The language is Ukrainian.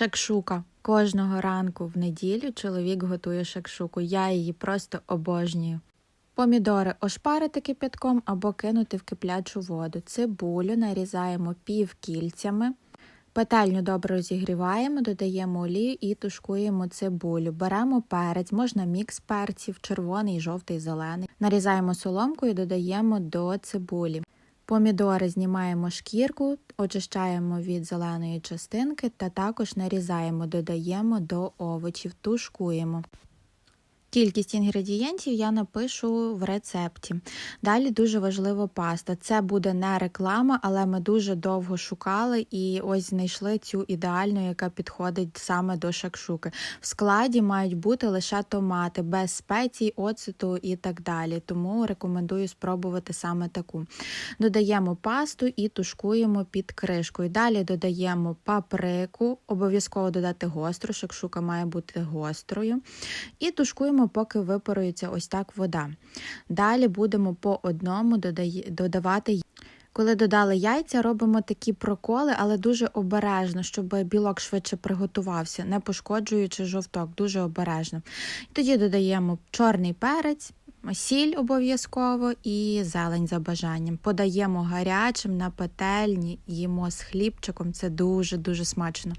Шакшука. Кожного ранку в неділю чоловік готує шакшуку. Я її просто обожнюю. Помідори ошпарити кипятком або кинути в киплячу воду. Цибулю нарізаємо півкільцями. Петельню добре розігріваємо, додаємо олію і тушкуємо цибулю. Беремо перець, можна мікс перців, червоний, жовтий, зелений. Нарізаємо соломкою, додаємо до цибулі. Помідори знімаємо шкірку, очищаємо від зеленої частинки та також нарізаємо, додаємо до овочів, тушкуємо. Кількість інгредієнтів я напишу в рецепті. Далі дуже важлива паста. Це буде не реклама, але ми дуже довго шукали і ось знайшли цю ідеальну, яка підходить саме до шакшуки. В складі мають бути лише томати, без спецій, оцету і так далі. Тому рекомендую спробувати саме таку. Додаємо пасту і тушкуємо під кришкою. Далі додаємо паприку, обов'язково додати гостру, шакшука має бути гострою. І тушкуємо поки випарується ось так вода. Далі будемо по одному додавати. Коли додали яйця, робимо такі проколи, але дуже обережно, щоб білок швидше приготувався, не пошкоджуючи жовток, дуже обережно. Тоді додаємо чорний перець, сіль обов'язково і зелень за бажанням. Подаємо гарячим на петельні, їмо з хлібчиком. Це дуже-дуже смачно.